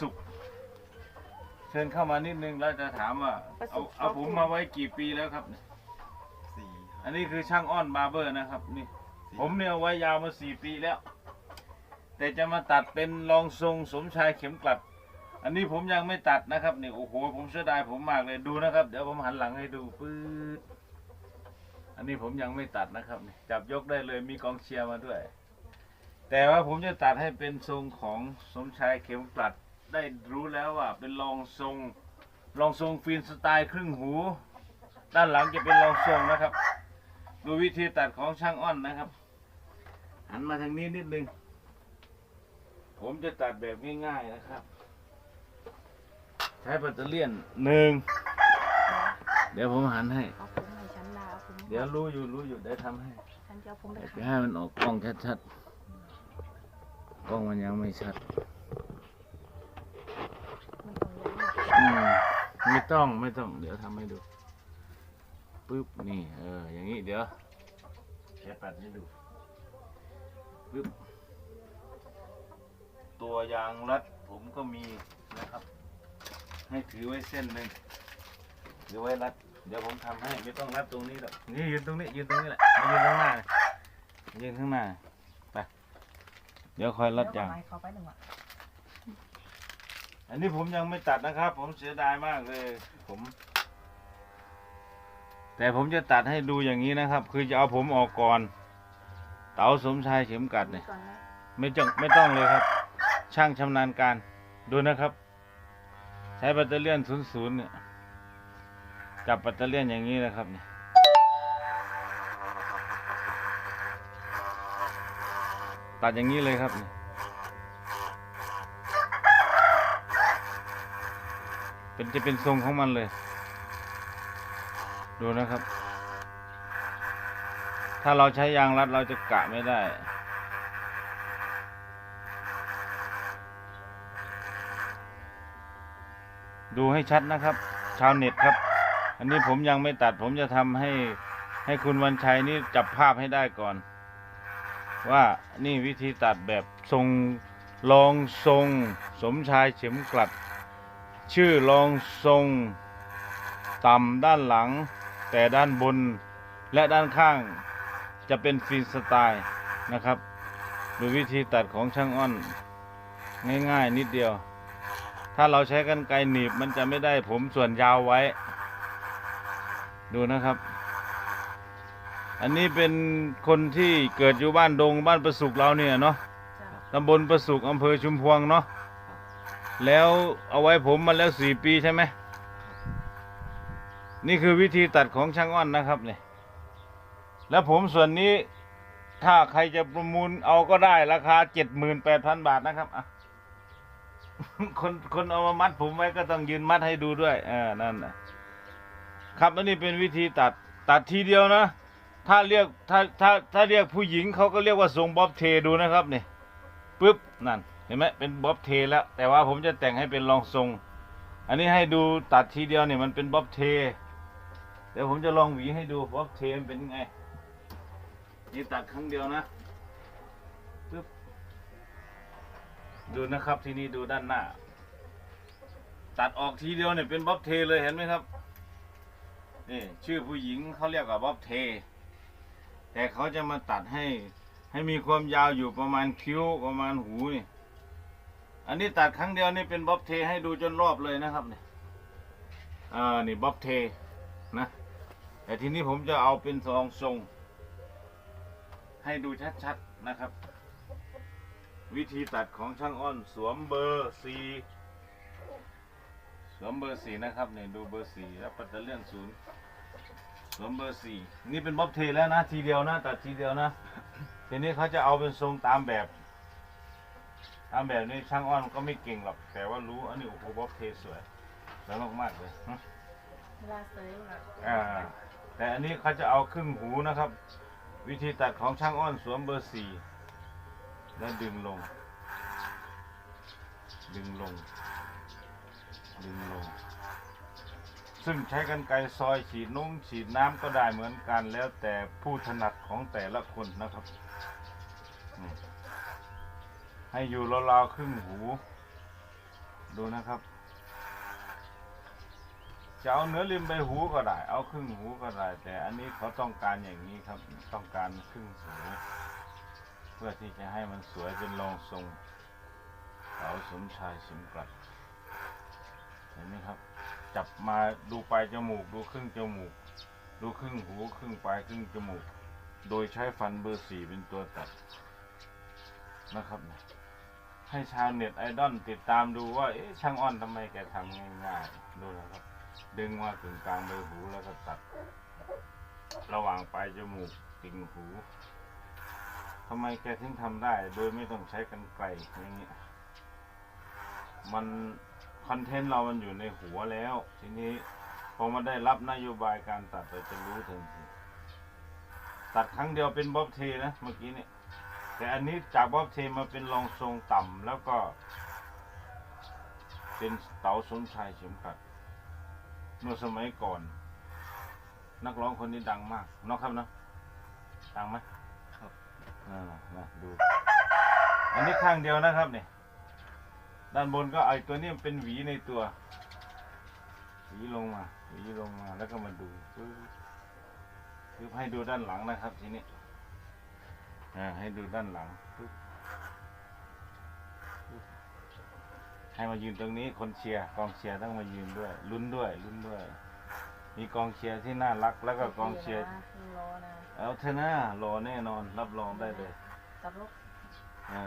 สุข เชิญเข้ามานิดนึงแล้วจะถามว่า ประสเอาบเอาขอบผคุมณมาไว้กี่ปีแล้วครับ สี่อันนี้คือช่างอ้อนบาร์เบอร์นะครับนี่ ผมเนี่ยเอาไว้ยาวมาสี่ปีแล้ว แต่จะมาตัดเป็นรองทรงสมชายเข็มกลัด อันนี้ผมยังไม่ตัดนะครับนี่โอ้โหผมเสียดายผมมากเลยดูนะครับ เดี๋ยวผมหันหลังให้ดูปื๊ดอันนี้ผมยังไม่ตัดนะครับนี่จับยกได้เลยมีกองเชียร์มาด้วย แต่ว่าผมจะตัดให้เป็นทรงของสมชายเข็มกลัด ได้รู้แล้วว่าเป็นรองทรงรองทรงฟินสไตล์ครึ่งหู ด้านหลังจะเป็นรองทรงนะครับ ดูวิธีตัดของช่างอ้อนนะครับ หันมาทางนี้นิดนึง ผมจะตัดแบบง่ายๆนะครับ ใช้แบตเตอรี่ยนหนึ่งเดี๋ยวผมหันให้ เอาผมให้ฉันลาเอาผมเดี๋ยวรู้อยู่รู้อยู่ได้ทำให้ฉันจะเอาผมไปไปขายให้มันออกกล้องชัดๆกล้องมันยังไม่ชัด มันต้ อืมไม่ต้องไม่ต้อง เดี๋ยวทำให้ดูปึ๊บนี่ เออ อย่างนี้เดี๋ยวใช้ปัดให้ดูปึ๊บตัวยางรัดผมก็มีนะครับ ให้ถือไว้เส้นหนึ่งถือไว้รัด เดี๋ยวผมทำให้ไม่ต้องรัดตรงนี้หรอกนี่ยืนตรงนี้ยืนตรงนี้แหละมายืนข้างหน้ายืนข้างหน้าไปเดี๋ยวคอยรัดยางเอเขาไปหนึ่งอะ อันนี้ผมยังไม่ตัดนะครับ ผมเสียดายมากเลย ผม แต่ผมจะตัดให้ดูอย่างนี้นะครับ คือจะเอาผมออกก่อน เต๋าสมชายเข็มกัดเนี่ย ก่อนนะไม่จงไม่ต้องเลยครับ ช่างชำนาญการดูนะครับ ใช้แบตเตอรี่ยนศูนย์ศูนย์เนี่ยจับแบตเตอรี่ยนอย่างนี้นะครับเนี่ยตัดอย่างนี้เลยครับเนี่ย เป็นจะเป็นทรงของมันเลย ดูนะครับ ถ้าเราใช้ยางรัดเราจะกะไม่ได้ดูให้ชัดนะครับ ชาวเน็ตครับ อันนี้ผมยังไม่ตัดผมจะทำให้ให้คุณวันชัยนี่จับภาพให้ได้ก่อน ว่านี่วิธีตัดแบบทรงรองทรงสมชายเข็มกลัด ชื่อรองทรง ต่ำด้านหลัง แต่ด้านบนและด้านข้างจะเป็นฟรีสไตล์นะครับ ดูวิธีตัดของช่างอ้อน ง่ายๆนิดเดียว ถ้าเราใช้กันไกรหนีบมันจะไม่ได้ผมส่วนยาวไว้ ดูนะครับ อันนี้เป็นคนที่เกิดอยู่บ้านดงบ้านประสุกเราเนี่ยเนาะจ้ะตำบลประสุกอำเภอชุมพวงเนาะ แล้วเอาไว้ผมมาแล้วสี่ปีใช่ไหม นี่คือวิธีตัดของช่างอ้อนนะครับเนี่ย แล้วผมส่วนนี้ถ้าใครจะประมูลเอาก็ได้ราคาเจ็ดหมื่นแปดพันบาทนะครับอะคนคนเอามามัดผมไว้ก็ต้องยืนมัดให้ดูด้วยเออนั่นนะครับแล้วนี่เป็นวิธีตัดตัดทีเดียวนะ ถ้าเรียกถ้าถ้าถ้าเรียกผู้หญิงเขาก็เรียกว่าทรงบ๊อบเทดูนะครับเนี่ยปึ๊บนั่น เห็นไหมเป็นบ๊อบเทแล้ว แต่ว่าผมจะแต่งให้เป็นรองทรง อันนี้ให้ดูตัดทีเดียวเนี่ยมันเป็นบ๊อบเทเดี๋ยวผมจะลองหวีให้ดูบ๊อบเทมันเป็นยังไง นี่ตัดครั้งเดียวนะปึ๊บดูนะครับที่นี่ดูด้านหน้า ตัดออกทีเดียวเนี่ยเป็นบ๊อบเทเลยเห็นไหมครับนี่ชื่อผู้หญิงเขาเรียกว่าบ๊อบเท แต่เขาจะมาตัดให้ให้มีความยาวอยู่ประมาณคิ้วประมาณหูนี่ อันนี้ตัดครั้งเดียวนี่เป็นบ๊อบเทให้ดูจนรอบเลยนะครับเนี่ยอ่านี่บ๊อบเทนะ แต่ทีนี้ผมจะเอาเป็นซองทรง ให้ดูชัดๆนะครับ วิธีตัดของช่างอ้อนสวมเบอร์สี่สวมเบอร์สี่นะครับเนี่ยดูเบอร์สี่แล้วปัตเตอร์เลี่ยนศูนย์สวมเบอร์สี่นี่เป็นบ๊อบเทแล้วนะทีเดียวนะตัดทีเดียวนะ ทีนี้เขาจะเอาเป็นทรงตามแบบ ตามแบบนี้ช่างอ้อนก็ไม่เก่งหรอก แต่ว่ารู้อันนี้โอ้โหบ๊อบเทสวยสวยมากๆเลยฮะเวลาเซยแบบอ่าแต่อันนี้เขาจะเอาครึ่งหูนะครับ วิธีตัดของช่างอ้อนสวมเบอร์สี่แล้วดึงลง ดึงลง ดึงลง ซึ่งใช้กันไกรซอยฉีดนุ่งฉีดน้ำก็ได้เหมือนกันแล้วแต่ผู้ถนัดของแต่ละคนนะครับนี่ ให้อยู่ราวๆครึ่งหู ดูนะครับจะเอาเนื้อริมใบหูก็ได้ เอาครึ่งหูก็ได้ แต่อันนี้เขาต้องการอย่างนี้ครับ ต้องการครึ่งหู เพื่อที่จะให้มันสวยเป็นรองทรงเสาสมชายสมกลัดเห็นไหมครับ จับมาดูปลายจมูก ดูครึ่งจมูก ดูครึ่งหู ครึ่งปลายครึ่งจมูก โดยใช้ฟันเบอร์สี่เป็นตัวตัดนะครับเนี่ย ให้ชาวเน็ตไอดอลติดตามดูว่าเอ๊ะช่างอ้อนทำไมแกทำง่ายๆดูนะครับ ดึงมาถึงกลางใบหูแล้วก็ตัด ระหว่างปลายจมูกติ่งหูทำไมแกถึงทำได้ โดยไม่ต้องใช้กันไกลอย่างเงี้ยมันคอนเทนต์เรามันอยู่ในหัวแล้ว ทีนี้พอมาได้รับนโยบายการตัดเราจะรู้ทันทีตัดครั้งเดียวเป็นบ๊อบเทนะเมื่อกี้เนี่ย แต่อันนี้จากบ๊อบเทมาเป็นรองทรงต่ำแล้วก็ เป็นเต๋าสมชายเข็มขัดเมื่อสมัยก่อน นักร้องคนนี้ดังมากเนาะครับเนาะดังไหมครับอ่ามาดู อันนี้ข้างเดียวนะครับเนี่ยด้านบนก็ไอตัวนี้มันเป็นหวีในตัวหวีลงมาหวีลงมาแล้วก็มาดูปึ๊บปึ๊บให้ดูด้านหลังนะครับทีนี้ อ่าให้ดูด้านหลังปึ๊บปึ๊บให้มายืนตรงนี้คนเชียร์กองเชียร์ต้องมายืนด้วย ลุ้นด้วยลุ้นด้วย มีกองเชียร์ที่น่ารักแล้วก็กองเชียร์นะรอนะเอาเถอะนะรอแน่นอน รับรองได้เลยกับลูกอ่า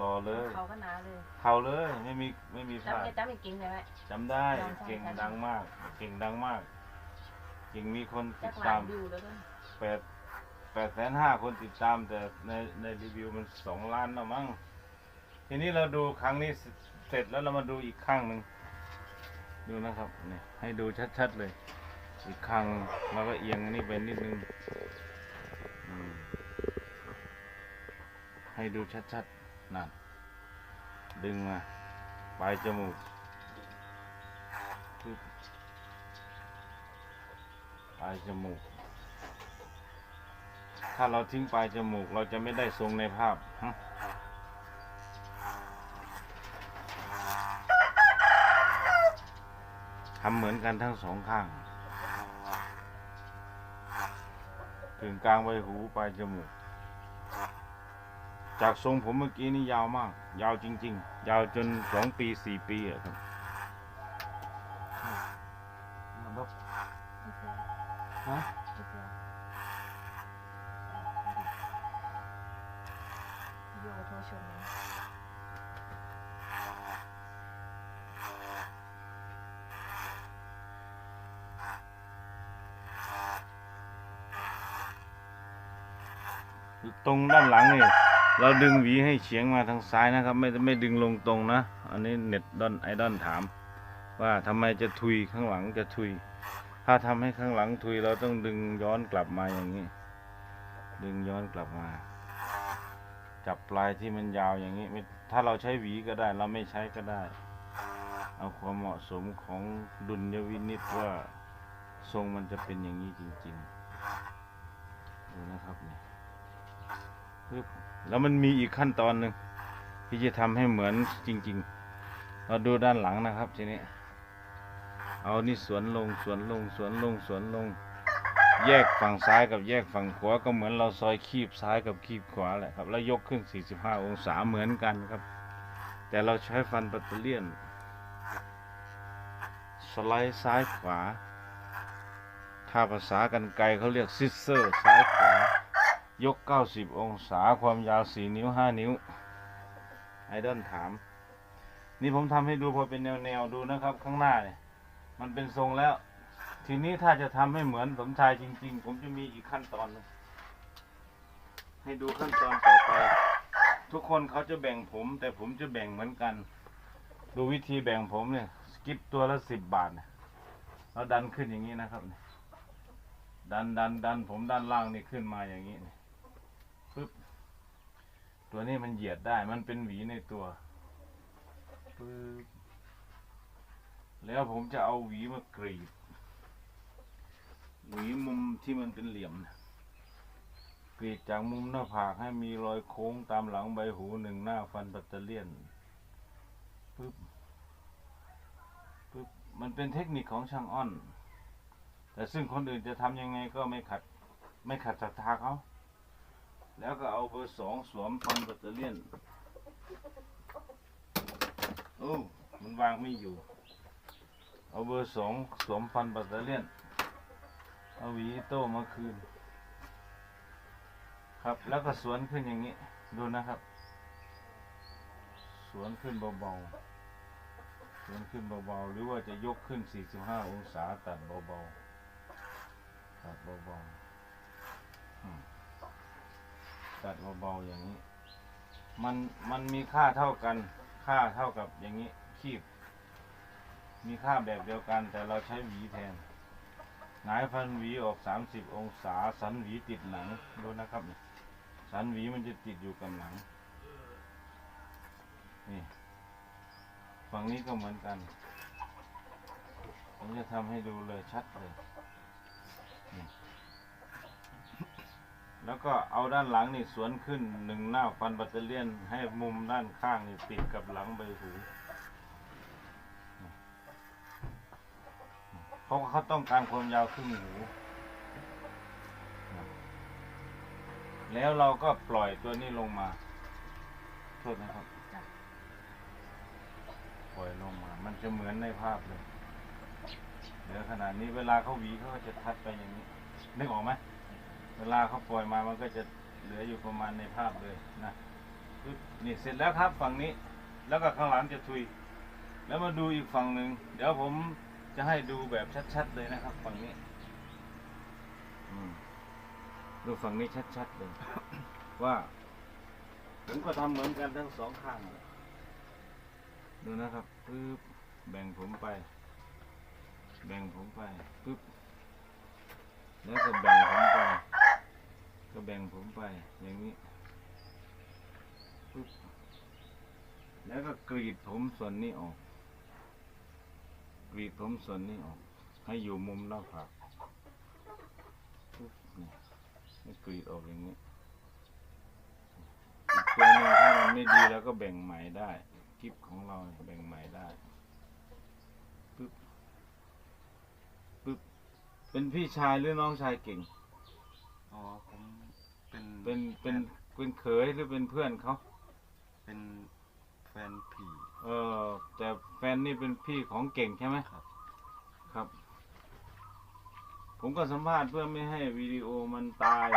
รอเลย เขาก็หนาเลย เข้าเลยไม่มีไม่มีพลาจำดจะจำไม่กินเลยไหมจำได้จำได้เก่งจำดังมาก เก่งดังมาก เก่งมีคนติจัดกหลาตานมวิวแล้วก็แปด แปดแสนห้าคนติดตาม แต่ในในรีวิวมันสองล้านแล้วมั้งทีนี้เราดูครั้งนี้เสร็จแล้วเรามาดูอีกข้างหนึ่งดูนะครับนี่ให้ดูชัดๆเลย อีกข้างเราก็เอียงอันนี้ไปนิดนึงให้ดูชัดๆนั่นดึงมาปลายจมูกปลายจมูก ถ้าเราทิ้งปลายจมูกเราจะไม่ได้ทรงในภาพฮะทำเหมือนกันทั้งสองข้าง ถึงกลางใบหูปลายจมูก จากทรงผมเมื่อกี้นี่ยาวมาก ยาวจริง ๆ ยาวจนสองปีสี่ปีอะครับมันก็โอเคฮะ ตรงด้านหลังนี่เราดึงหวีให้เฉียงมาทางซ้ายนะครับ ไม่ไม่ดึงลงตรงนะ อันนี้เน็ตดอนไอดอนถาม ว่าทำไมจะทุยข้างหลังจะทุย ถ้าทำให้ข้างหลังทุยเราต้องดึงย้อนกลับมาอย่างนี้ ดึงย้อนกลับมา จับปลายที่มันยาวอย่างนี้ ถ้าเราใช้หวีก็ได้ เราไม่ใช้ก็ได้ เอาความเหมาะสมของดุลยวินิตว่าทรงมันจะเป็นอย่างนี้จริง ๆ ดูนะครับเนี่ย ปึ๊บแล้วมันมีอีกขั้นตอนหนึ่งที่จะทำให้เหมือนจริง ๆ เราดูด้านหลังนะครับทีนี้ เอานี่สวนลงสวนลงสวนลงสวนลง แยกฝั่งซ้ายกับแยกฝั่งขวาก็เหมือนเราซอยคีบซ้ายกับคีบขวาแหละครับ แล้วยกขึ้น 45 องศาเหมือนกันครับ แต่เราใช้ฟันปัตเตเลียน สไลด์ซ้ายขวา ถ้าภาษากันไกลเขาเรียกซิสเซอร์ซ้ายขวา ยก 90 องศาความยาว 4 นิ้ว 5 นิ้ว ไอดอลถาม นี่ผมทำให้ดูพอเป็นแนว ๆ ดูนะครับ ข้างหน้าเนี่ย มันเป็นทรงแล้ว ทีนี้ถ้าจะทำให้เหมือนสมชายจริง ๆ ผมจะมีอีกขั้นตอนหนึงให้ดูขั้นตอนต่อไป ทุกคนเขาจะแบ่งผม แต่ผมจะแบ่งเหมือนกัน ดูวิธีแบ่งผมเนี่ยสกิปตัวละสิบบาทเราดันขึ้นอย่างนี้นะครับดันดันดันผมด้านล่างนี่ขึ้นมาอย่างนี้ ตัวนี้มันเหยียดได้ มันเป็นหวีในตัวปึ๊บแล้วผมจะเอาหวีมากรีด หวีมุมที่มันเป็นเหลี่ยมนะกรีดจากมุมหน้าผากให้มีรอยโค้งตามหลังใบหูหนึ่งหน้าฟันปัตเตเลียนปึ๊บปึ๊บมันเป็นเทคนิคของช่างอ้อน แต่ซึ่งคนอื่นจะทำยังไงก็ไม่ขัด ไม่ขัดศรัทธาเขา แล้วก็เอาเบอร์สองสวมพันแบตเตอเรี่ยนโอ้มันวางไม่อยู่ เอาเบอร์สองสวมพันแบตเตอเรี่ยนเอาหวีโต้มาคืน ครับแล้วก็สวนขึ้นอย่างนี้ ดูนะครับ สวนขึ้นเบาๆสวนขึ้นเบาๆหรือว่าจะยกขึ้น 45 องศาตัดเบาๆตัดเบาๆอืม ตัดเบาๆอย่างนี้ มันมันมีค่าเท่ากัน ค่าเท่ากับอย่างนี้คีบ มีค่าแบบเดียวกัน แต่เราใช้หวีแทนหงายฟันหวีออก 30 องศา สันหวีติดหลังดูนะครับนี่สันหวีมันจะติดอยู่กับหลัง นี่ฝั่งนี้ก็เหมือนกัน ผมจะทำให้ดูเลยชัดเลย แล้วก็เอาด้านหลังนี่สวนขึ้นหนึ่งหน้าฟันบัตเตอเลียนให้มุมด้านข้างนี่ติดกับหลังใบหูเพราะเขาต้องการความยาวครึ่งหูแล้วเราก็ปล่อยตัวนี้ลงมา โทษนะครับ ปล่อยลงมา มันจะเหมือนในภาพเลย เดี๋ยวขนาดนี้เวลาเขาหวีเขาก็จะทัดไปอย่างนี้ นึกออกไหม เวลาเขาปล่อยมามันก็จะเหลืออยู่ประมาณในภาพเลยนะปึ๊บนี่เสร็จแล้วครับฝั่งนี้ แล้วก็ข้างหลังจะทุย แล้วมาดูอีกฝั่งหนึ่งเดี๋ยวผมจะให้ดูแบบชัดๆเลยนะครับ ฝั่งนี้อืมดูฝั่งนี้ชัดๆเลยว่าผมก็ทำเหมือนกันทั้งสองข้างเลยดูนะครับปึ๊บแบ่งผมไป แบ่งผมไปปึ๊บแล้วก็แบ่งผมไป ก็แบ่งผมไปอย่างนี้ปึ๊บแล้วก็กรีดผมส่วนนี้ออก กรีดผมส่วนนี้ออก ให้อยู่มุมหน้าผากปึ๊บนี่ให้กรีดออกอย่างนี้ตัวนึงถ้ามันไม่ดีแล้วก็แบ่งใหม่ได้คลิปของเราเนี่ยแบ่งใหม่ได้ปึ๊บปึ๊บเป็นพี่ชายหรือน้องชายเก่งอ๋อ เป็นเป็นเป็นเป็นเขยหรือเป็นเพื่อนเขาเป็นแฟนผีเออแต่แฟนนี่เป็นพี่ของเก่งใช่ไหมครับ ครับ ผมก็สัมภาษณ์เพื่อไม่ให้วิดีโอมันตาย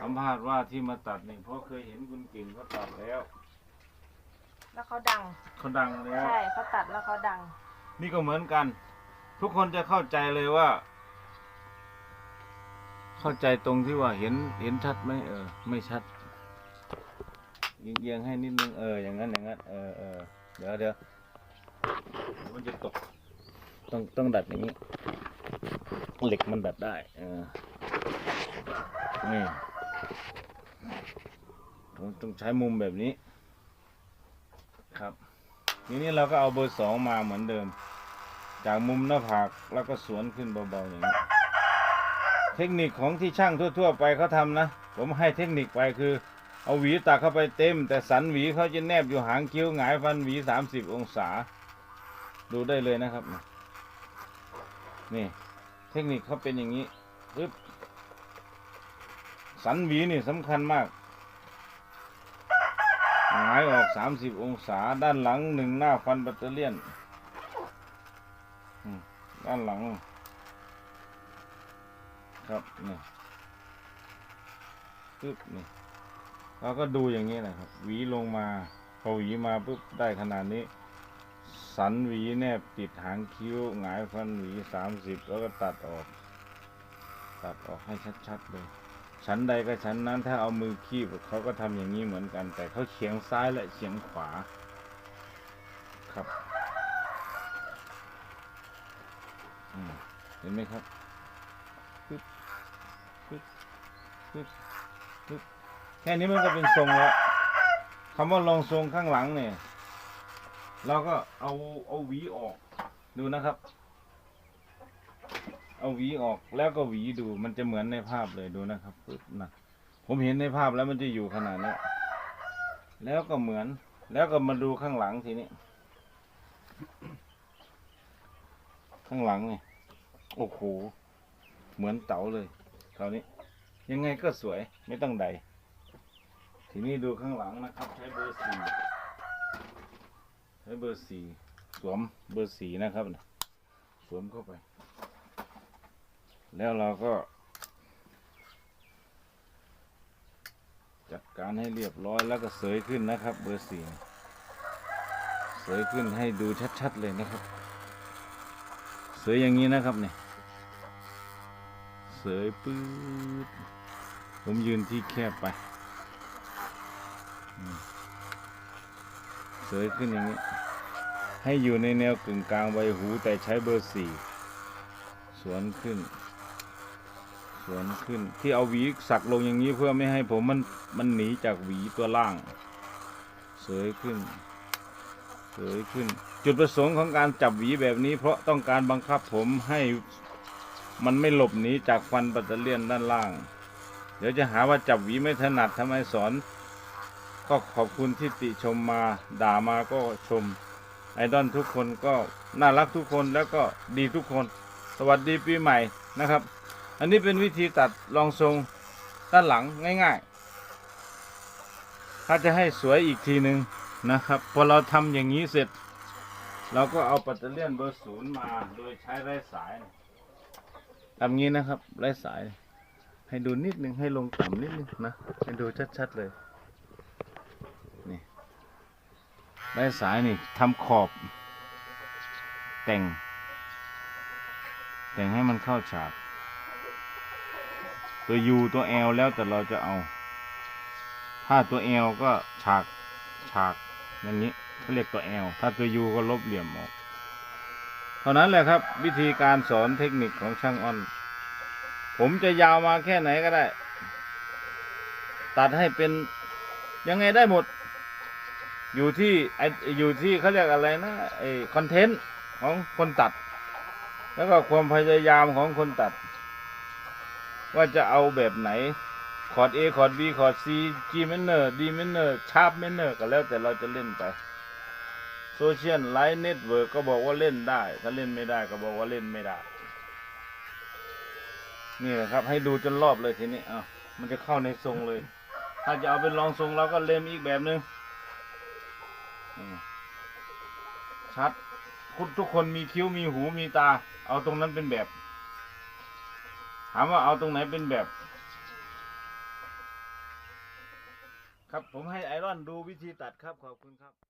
สัมภาษณ์ว่าที่มาตัดนี่เพราะเคยเห็นคุณเก่งเขาตัดแล้วแล้วเขาดังเขาดังแล้วใช่เขาตัดแล้วเขาดัง นี่ก็เหมือนกัน ทุกคนจะเข้าใจเลยว่า เข้าใจตรงที่ว่าเห็นเห็นชัดไหมเออ ไม่ชัดเอียงๆให้นิดนึงเอออย่างนั้นอย่างนั้นเออเออเดี๋ยวเดี๋ยวมันจะตก ต้องต้องดัดอย่างนี้เหล็กมันดัดได้ เออนี่ต้องต้องใช้มุมแบบนี้ ครับ ทีนี้เราก็เอาเบอร์สองมาเหมือนเดิม จากมุมหน้าผากแล้วก็สวนขึ้นเบาๆอย่างนี้ เทคนิคของที่ช่างทั่ว ๆ ไปเขาทำนะ ผมให้เทคนิคไปคือ เอาหวีตักเข้าไปเต็ม แต่สันหวีเขาจะแนบอยู่หางคิ้วหงายฟันหวีสามสิบองศา ดูได้เลยนะครับ นี่เทคนิคเขาเป็นอย่างนี้ปึ๊บสันหวีนี่สำคัญมากหงายออกสามสิบองศาด้านหลังหนึ่งหน้าฟันแบตเตอเลียนด้านหลัง ครับนี่ปึ๊บนี่เราก็ดูอย่างนี้นะครับ หวีลงมาพอหวีมาปุ๊บได้ขนาดนี้ สันหวีแนบติดหางคิ้วหงายฟันหวีสามสิบแล้วก็ตัดออก ตัดออกให้ชัดๆเลยชั้นใดก็ชั้นนั้นถ้าเอามือคีบเขาก็ทำอย่างนี้เหมือนกัน แต่เขาเฉียงซ้ายและเฉียงขวา ครับเห็นไหมครับ ปึ๊บปึ๊บปึ๊บแค่นี้มันก็เป็นทรงแล้วคำว่าลองทรงข้างหลังเนี่ย เราก็เอาเอาหวีออกดูนะครับ เอาหวีออกแล้วก็หวีดู มันจะเหมือนในภาพเลยดูนะครับปึ๊บนะผมเห็นในภาพแล้วมันจะอยู่ขนาดนี้แล้วก็เหมือนแล้วก็มาดูข้างหลังทีนี้ ข้างหลังเนี่ยโอ้โห เหมือนเต๋าเลย คราวนี้ ยังไงก็สวยไม่ต้องใด ทีนี้ดูข้างหลังนะครับ ใช้เบอร์สี่ใช้เบอร์สี่สวมเบอร์สี่นะครับสวมเข้าไป แล้วเราก็ จัดการให้เรียบร้อยแล้วก็เสยขึ้นนะครับ เบอร์สี่เสยขึ้นให้ดูชัดๆเลยนะครับ เสยอย่างนี้นะครับเนี่ย สยปื๊ดผมยืนที่แคบไปเสยขึ้นอย่างนี้ ให้อยู่ในแนวกึ่งกลางใบหูแต่ใช้เบอร์สี่สวนขึ้น สวนขึ้นที่เอาหวีสักลงอย่างนี้เพื่อไม่ให้ผมมันมันหนีจากหวีตัวล่าง เสยขึ้น เสยขึ้น จุดประสงค์ของการจับหวีแบบนี้เพราะต้องการบังคับผมให้ มันไม่หลบหนีจากฟันปัตเตเลียนด้านล่าง เดี๋ยวจะหาว่าจับหวีไม่ถนัดทำไมสอน ก็ขอบคุณที่ติชมมา ด่ามาก็ชม ไอดอลทุกคนก็น่ารักทุกคนแล้วก็ดีทุกคน สวัสดีปีใหม่นะครับ อันนี้เป็นวิธีตัดรองทรงด้านหลังง่าย ๆ ถ้าจะให้สวยอีกทีหนึ่งนะครับ พอเราทำอย่างนี้เสร็จ เราก็เอาปัตเตเลียนเบอร์ศูนย์มาโดยใช้ไร้สาย ทำงี้นะครับไร้สาย ให้ดูนิดนึงให้ลงต่ำนิดนึงนะ ให้ดูชัดๆเลย นี่ไร้สายนี่ทำขอบ แต่ง แต่งให้มันเข้าฉาก ตัว U ตัว L แล้วแต่เราจะเอา ถ้าตัว L ก็ฉาก ฉากอย่างนี้เขาเรียกตัว L ถ้าตัว U ก็ลบเหลี่ยมออก เท่านั้นแหละครับ วิธีการสอนเทคนิคของช่างอ้อน ผมจะยาวมาแค่ไหนก็ได้ ตัดให้เป็นยังไงได้หมด อยู่ที่ไออยู่ที่เขาเรียกอะไรนะไอคอนเทนต์ของคนตัด แล้วก็ความพยายามของคนตัด ว่าจะเอาแบบไหนคอร์ด A คอร์ด B คอร์ด C G minor D minor sharp minor ก็แล้วแต่เราจะเล่นไป โซเชียลไลน์เน็ตเวิร์กก็บอกว่าเล่นได้ ถ้าเล่นไม่ได้ก็บอกว่าเล่นไม่ได้ นี่แหละครับ ให้ดูจนรอบเลยทีนี้อ้าวมันจะเข้าในทรงเลย ถ้าจะเอาเป็นรองทรงเราก็เล่มอีกแบบหนึงชัดคุณทุกคนมีคิ้วมีหูมีตา เอาตรงนั้นเป็นแบบ ถามว่าเอาตรงไหนเป็นแบบ ครับผมให้ไอรอนดูวิธีตัดครับขอบคุณครับ